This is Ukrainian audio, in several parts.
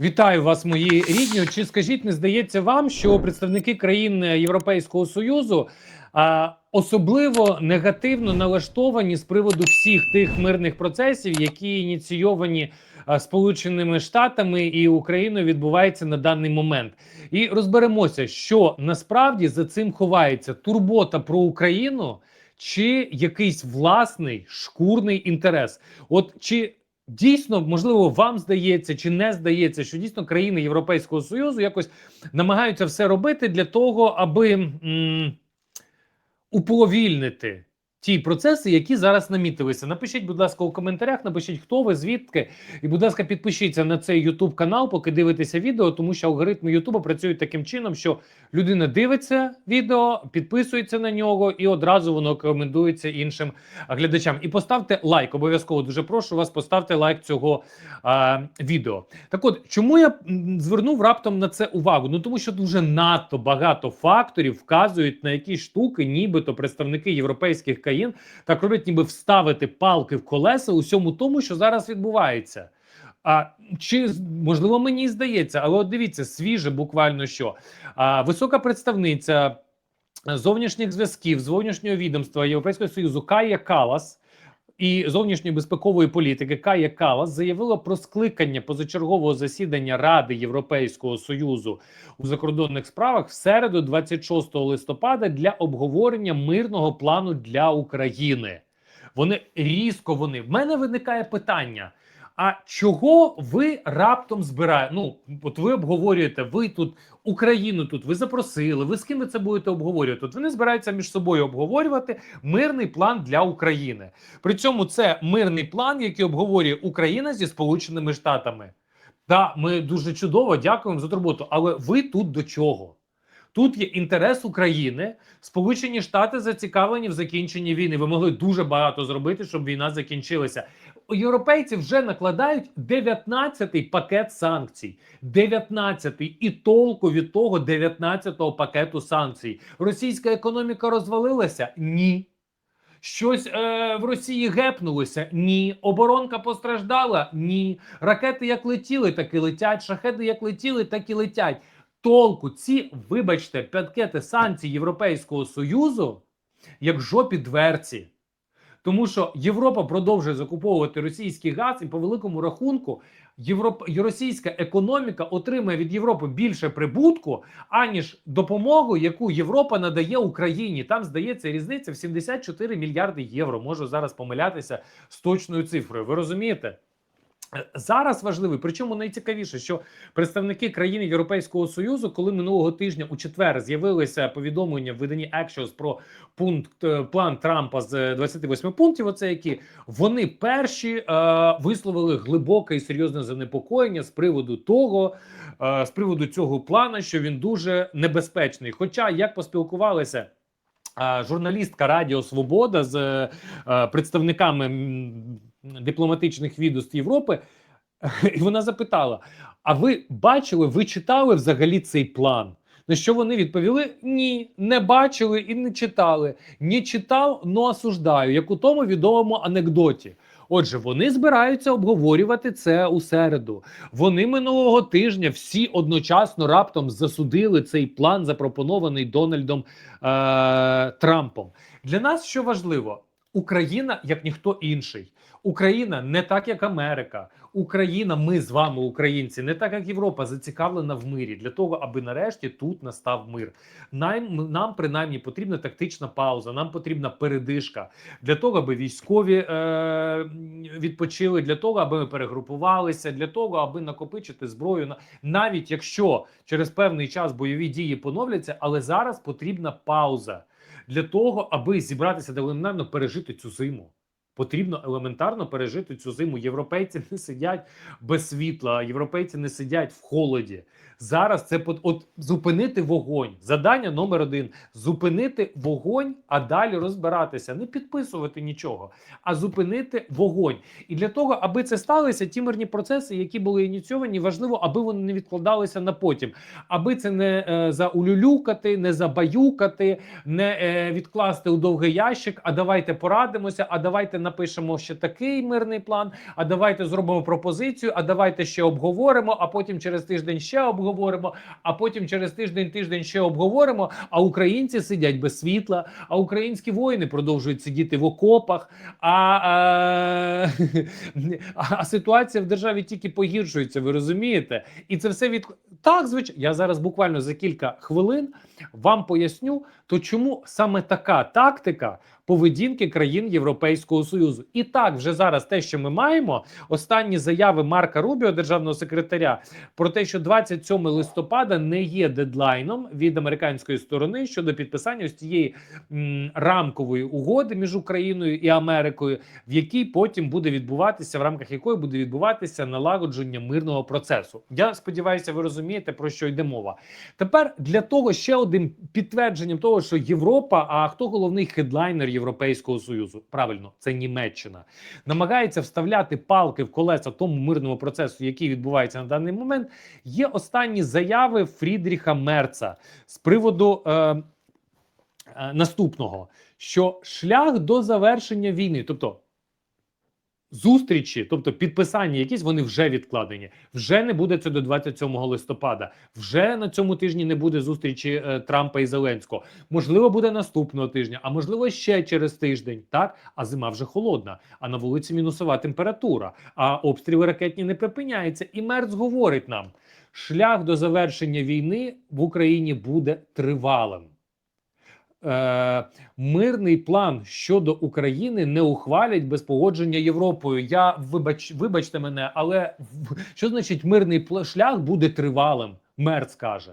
Вітаю вас, мої рідні. Чи скажіть, не здається вам, що представники країн Європейського союзу а, особливо негативно налаштовані з приводу всіх тих мирних процесів, які ініційовані а, Сполученими Штатами і Україною відбуваються на даний момент? І розберемося, що насправді за цим ховається турбота про Україну чи якийсь власний шкурний інтерес? От чи Дійсно, можливо, вам здається чи не здається, що дійсно країни Європейського Союзу якось намагаються все робити для того, аби м, уповільнити ті процеси, які зараз намітилися. Напишіть, будь ласка, у коментарях, напишіть, хто ви, звідки, і, будь ласка, підпишіться на цей YouTube канал, поки дивитеся відео, тому що алгоритми Ютуба працюють таким чином, що людина дивиться відео, підписується на нього, і одразу воно рекомендується іншим глядачам. І поставте лайк. Обов'язково дуже прошу вас, поставте лайк цього а, відео. Так от, чому я звернув раптом на це увагу? Ну тому що дуже надто багато факторів вказують на якісь штуки, нібито представники європейських так роблять, ніби вставити палки в колеса усьому тому, що зараз відбувається. А чи можливо мені здається, але от дивіться, свіже буквально що а, висока представниця зовнішніх зв'язків зовнішнього відомства Європейського союзу Кая Калас і зовнішньої безпекової політики Кая Калас заявила про скликання позачергового засідання Ради Європейського союзу у закордонних справах в середу, 26 листопада, для обговорення мирного плану для України. Вони різко вони. В мене виникає питання. А чого ви раптом збираєте? Ну, от ви обговорюєте, ви тут Україну тут ви запросили. Ви з ким ви це будете обговорювати? От вони збираються між собою обговорювати мирний план для України. При цьому це мирний план, який обговорює Україна зі Сполученими Штатами. Так, ми дуже чудово дякуємо за турботу. Але ви тут до чого? Тут є інтерес України. Сполучені Штати зацікавлені в закінченні війни. Ви могли дуже багато зробити, щоб війна закінчилася. Європейці вже накладають 19-й пакет санкцій. 19-й. і толку від того 19-го пакету санкцій. Російська економіка розвалилася? Ні. Щось е, в Росії гепнулося? Ні. Оборонка постраждала? Ні. Ракети як летіли, так і летять. Шахеди як летіли, так і летять. Толку ці, вибачте, пакети санкцій Європейського Союзу як жопі дверці. Тому що Європа продовжує закуповувати російський газ, і по великому рахунку Європ... російська економіка отримає від Європи більше прибутку, аніж допомогу, яку Європа надає Україні. Там здається різниця в 74 мільярди євро. Можу зараз помилятися з точною цифрою. Ви розумієте? Е, Зараз важливий, причому найцікавіше, що представники країн Європейського союзу, коли минулого тижня у четвер з'явилися повідомлення в виданні Axios про пункт е, план Трампа з е, 28 пунктів. Оце які вони перші е, висловили глибоке і серйозне занепокоєння з приводу того, е, з приводу цього плану, що він дуже небезпечний. Хоча як поспілкувалися. Журналістка Радіо Свобода з е, представниками дипломатичних відомств Європи, і вона запитала: А ви бачили, ви читали взагалі цей план? На що вони відповіли: ні, не бачили і не читали. Не читав, но осуждаю, як у тому відомому анекдоті. Отже, вони збираються обговорювати це у середу. Вони минулого тижня всі одночасно раптом засудили цей план, запропонований Дональдом е- Трампом. Для нас що важливо? Україна як ніхто інший. Україна не так, як Америка. Україна, ми з вами, українці, не так як Європа, зацікавлена в мирі для того, аби нарешті тут настав мир. Нам, нам принаймні потрібна тактична пауза, нам потрібна передишка для того, аби військові е, відпочили, для того, аби ми перегрупувалися, для того, аби накопичити зброю. На- Навіть якщо через певний час бойові дії поновляться, але зараз потрібна пауза для того, аби зібратися та пережити цю зиму. Потрібно елементарно пережити цю зиму. Європейці не сидять без світла, європейці не сидять в холоді. Зараз це от зупинити вогонь. Задання номер один: зупинити вогонь, а далі розбиратися, не підписувати нічого, а зупинити вогонь. І для того, аби це сталося, ті мирні процеси, які були ініційовані, важливо, аби вони не відкладалися на потім, аби це не е, заулюлюкати, не забаюкати, не е, відкласти у довгий ящик. А давайте порадимося, а давайте напишемо ще такий мирний план. А давайте зробимо пропозицію. А давайте ще обговоримо. А потім через тиждень ще обговоримо. А потім через тиждень тиждень ще обговоримо. А українці сидять без світла, а українські воїни продовжують сидіти в окопах. А, е, а, а ситуація в державі тільки погіршується. Ви розумієте? І це все від так, звичайно. Я зараз буквально за кілька хвилин вам поясню, то чому саме така тактика поведінки країн Європейського Союзу. І так, вже зараз те, що ми маємо, останні заяви Марка Рубіо, державного секретаря, про те, що 27 листопада не є дедлайном від американської сторони щодо підписання ось цієї м, рамкової угоди між Україною і Америкою, в якій потім буде відбуватися, в рамках якої буде відбуватися налагодження мирного процесу. Я сподіваюся, ви розумієте про що йде мова. Тепер для того ще одним підтвердженням того, що Європа, а хто головний хедлайнер Європейського союзу? Правильно, це Німеччина, намагається вставляти палки в колеса тому мирному процесу, який відбувається на даний момент. Є останні заяви Фрідріха Мерца з приводу е, е, наступного: що шлях до завершення війни, тобто зустрічі, тобто підписання, якісь вони вже відкладені. Вже не буде це до 27 листопада. Вже на цьому тижні не буде зустрічі е, Трампа і Зеленського. Можливо, буде наступного тижня, а можливо, ще через тиждень. Так, а зима вже холодна, а на вулиці мінусова температура, а обстріли ракетні не припиняються. І Мерц говорить нам: шлях до завершення війни в Україні буде тривалим. Е, мирний план щодо України не ухвалять без погодження Європою. Я вибач, вибачте мене, але що значить мирний шлях буде тривалим? Мерц каже.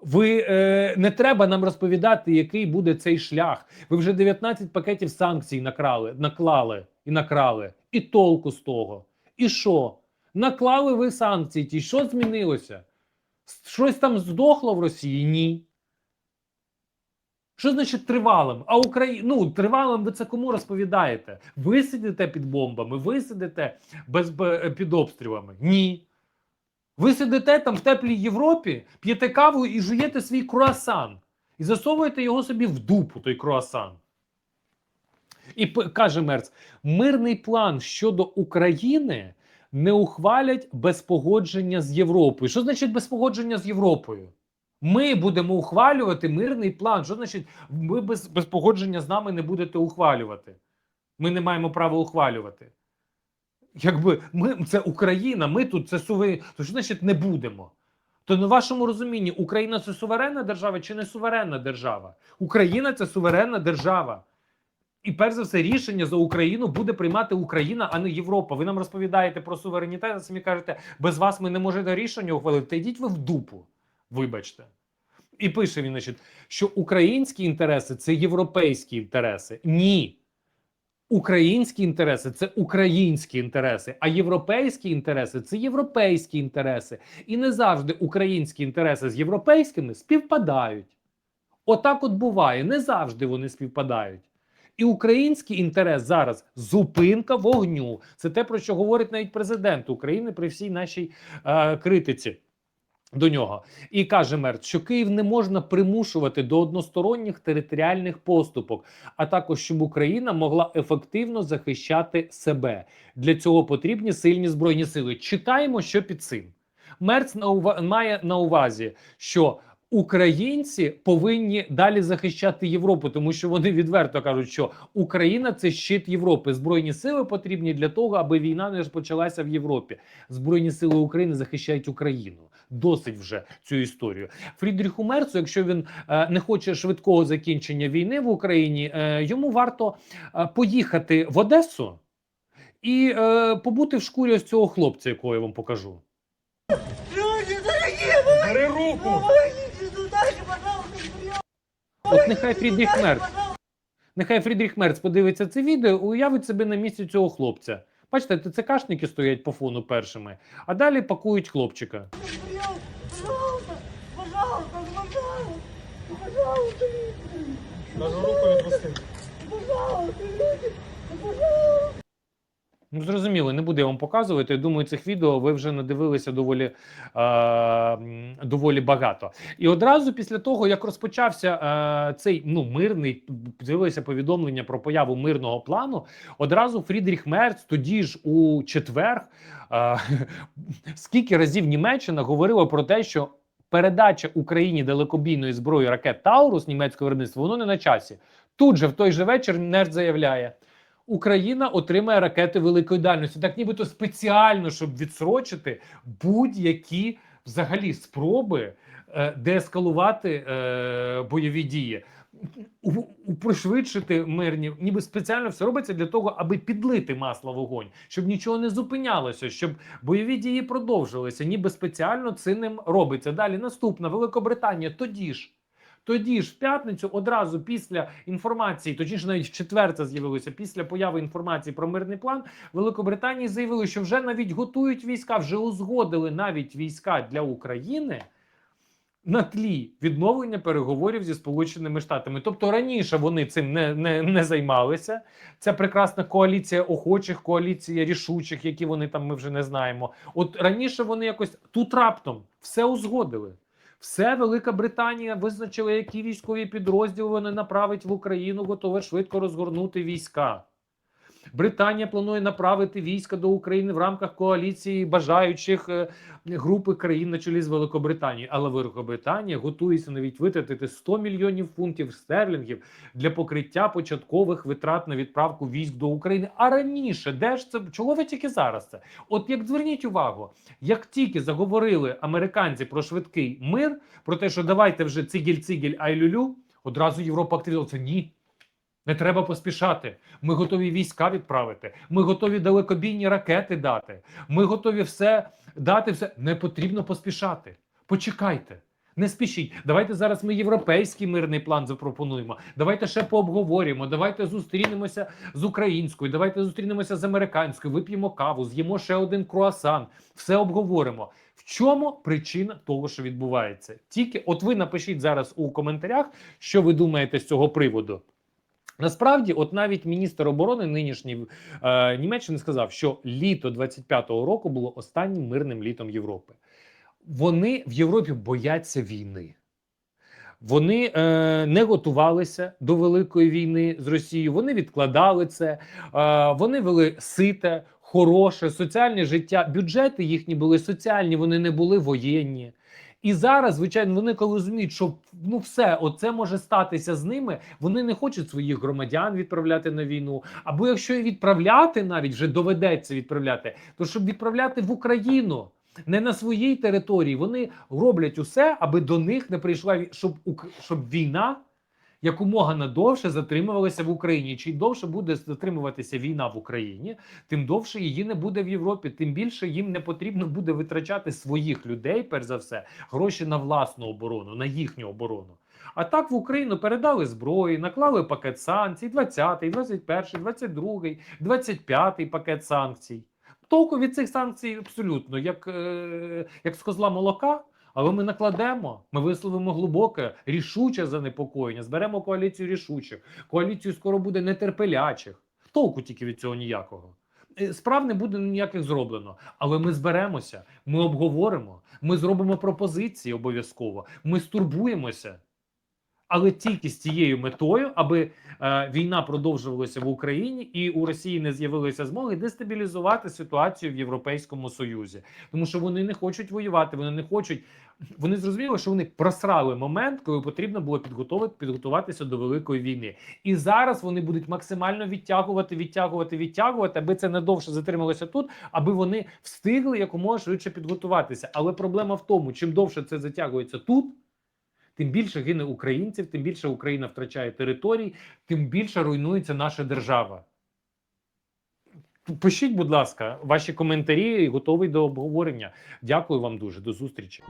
Ви е, не треба нам розповідати, який буде цей шлях. Ви вже 19 пакетів санкцій накрали, наклали і накрали. І толку з того. І що? Наклали ви санкції ті. Що змінилося? Щось там здохло в Росії? Ні. Що значить тривалим? А Украї... ну, тривалим ви це кому розповідаєте? Ви сидите під бомбами, ви сидите без, під обстрілами? Ні. Ви сидите там в теплій Європі, п'єте каву і жуєте свій круасан. І засовуєте його собі в дупу, той круасан. І каже Мерц: мирний план щодо України не ухвалять без погодження з Європою. Що значить без погодження з Європою? Ми будемо ухвалювати мирний план. Що значить, ви без, без погодження з нами не будете ухвалювати? Ми не маємо права ухвалювати. Якби ми це Україна, ми тут це суверен. То що значить не будемо? То на вашому розумінні Україна це суверенна держава чи не суверенна держава? Україна це суверенна держава. І перш за все, рішення за Україну буде приймати Україна, а не Європа. Ви нам розповідаєте про суверенітет, а самі кажете, без вас ми не можемо рішення ухвалити. Та йдіть ви в дупу. Вибачте. І пише він, значить, що українські інтереси це європейські інтереси. Ні. Українські інтереси це українські інтереси, а європейські інтереси це європейські інтереси. І не завжди українські інтереси з європейськими співпадають. Отак от буває, не завжди вони співпадають. І український інтерес зараз зупинка вогню. Це те, про що говорить навіть президент України при всій нашій е, критиці до нього. І каже Мерц, що Київ не можна примушувати до односторонніх територіальних поступок, а також щоб Україна могла ефективно захищати себе. Для цього потрібні сильні збройні сили. Читаємо, що під цим. Мерц на має на увазі, що українці повинні далі захищати Європу, тому що вони відверто кажуть, що Україна це щит Європи. Збройні сили потрібні для того, аби війна не розпочалася в Європі. Збройні сили України захищають Україну. Досить вже цю історію. Фрідріху Мерцу, якщо він е, не хоче швидкого закінчення війни в Україні, е, йому варто е, поїхати в Одесу і е, побути в шкурі ось цього хлопця, якого я вам покажу. Люди дорогие, Бери руку! помогите, ну дайте, пожалуйста, прием. От нехай Фрідріх Мерц, нехай Фрідріх Мерц подивиться це відео, уявить себе на місці цього хлопця. Бачите, ТЦКшники стоять по фону першими, а далі пакують хлопчика. Пожалуйста, пожалуйста, пожалуйста, пожалуйста, люди, Даже руку відпусти. пожалуйста, люди, пожалуйста. Ну, зрозуміло, не буду я вам показувати. Я думаю, цих відео ви вже надивилися доволі, е, доволі багато. І одразу після того, як розпочався е, цей ну, мирний, з'явилося повідомлення про появу мирного плану, одразу Фрідріх Мерц, тоді ж у четвер, е, скільки разів Німеччина говорила про те, що передача Україні далекобійної зброї ракет Таурус німецького виробництва, воно не на часі. Тут же в той же вечір Мерц заявляє. Україна отримає ракети великої дальності, так нібито спеціально, щоб відсрочити будь-які взагалі спроби е, деескалувати е, бойові дії, пришвидшити мирні, ніби спеціально все робиться для того, аби підлити масло вогонь, щоб нічого не зупинялося, щоб бойові дії продовжилися, ніби спеціально цим робиться. Далі наступна Великобританія тоді ж. Тоді ж в п'ятницю, одразу після інформації, точніше, навіть в четвер це з'явилося після появи інформації про мирний план, Великобританії заявили, що вже навіть готують війська, вже узгодили навіть війська для України на тлі відновлення переговорів зі Сполученими Штатами. Тобто раніше вони цим не, не, не займалися. Це прекрасна коаліція охочих, коаліція рішучих, які вони там ми вже не знаємо. От раніше вони якось тут раптом все узгодили. Все Велика Британія визначила, які військові підрозділи вони направить в Україну, готове швидко розгорнути війська. Британія планує направити війська до України в рамках коаліції бажаючих е, групи країн на чолі з Великобританією. Але Великобританія готується навіть витратити 100 мільйонів фунтів стерлінгів для покриття початкових витрат на відправку військ до України. А раніше, де ж це чого ви тільки зараз це? От як зверніть увагу, як тільки заговорили американці про швидкий мир, про те, що давайте вже цигіль-цигіль ай-люлю, одразу Європа активізувалася. Ні. Не треба поспішати. Ми готові війська відправити. Ми готові далекобійні ракети дати. Ми готові все дати. Все не потрібно поспішати. Почекайте. Не спішіть. Давайте зараз ми європейський мирний план запропонуємо. Давайте ще пообговорюємо. Давайте зустрінемося з українською. Давайте зустрінемося з американською. Вип'ємо каву, з'їмо ще один круасан. Все обговоримо. В чому причина того, що відбувається? Тільки от ви напишіть зараз у коментарях, що ви думаєте з цього приводу. Насправді, от навіть міністр оборони нинішній е, Німеччини сказав, що літо 25-го року було останнім мирним літом Європи. Вони в Європі бояться війни. Вони е, не готувалися до великої війни з Росією. Вони відкладали це, е, вони вели сите, хороше, соціальне життя. Бюджети їхні були соціальні, вони не були воєнні. І зараз, звичайно, вони коли розуміють, що ну все, оце може статися з ними. Вони не хочуть своїх громадян відправляти на війну. Або якщо і відправляти, навіть вже доведеться відправляти, то щоб відправляти в Україну. Не на своїй території вони роблять усе, аби до них не прийшла щоб щоб війна якомога надовше затримувалася в Україні. Чим довше буде затримуватися війна в Україні, тим довше її не буде в Європі. Тим більше їм не потрібно буде витрачати своїх людей, перш за все, гроші на власну оборону, на їхню оборону. А так в Україну передали зброї, наклали пакет санкцій, 20-й, 21-й, 22-й, 25-й пакет санкцій. Толку від цих санкцій абсолютно, як, е, як з козла молока. Але ми накладемо, ми висловимо глибоке, рішуче занепокоєння, зберемо коаліцію рішучих. Коаліцію скоро буде нетерпелячих. Толку тільки від цього ніякого. Е, Справ не буде ніяких зроблено, але ми зберемося, ми обговоримо, ми зробимо пропозиції обов'язково, ми стурбуємося. Але тільки з цією метою, аби е, війна продовжувалася в Україні і у Росії не з'явилися змоги дестабілізувати ситуацію в Європейському Союзі, тому що вони не хочуть воювати, вони не хочуть. Вони зрозуміли, що вони просрали момент, коли потрібно було підготувати підготуватися до великої війни. І зараз вони будуть максимально відтягувати, відтягувати, відтягувати, аби це не довше затрималося тут, аби вони встигли якомога швидше підготуватися. Але проблема в тому, чим довше це затягується тут. Тим більше гине українців, тим більше Україна втрачає територій, тим більше руйнується наша держава. Пишіть, будь ласка, ваші коментарі, готовий до обговорення. Дякую вам дуже. До зустрічі.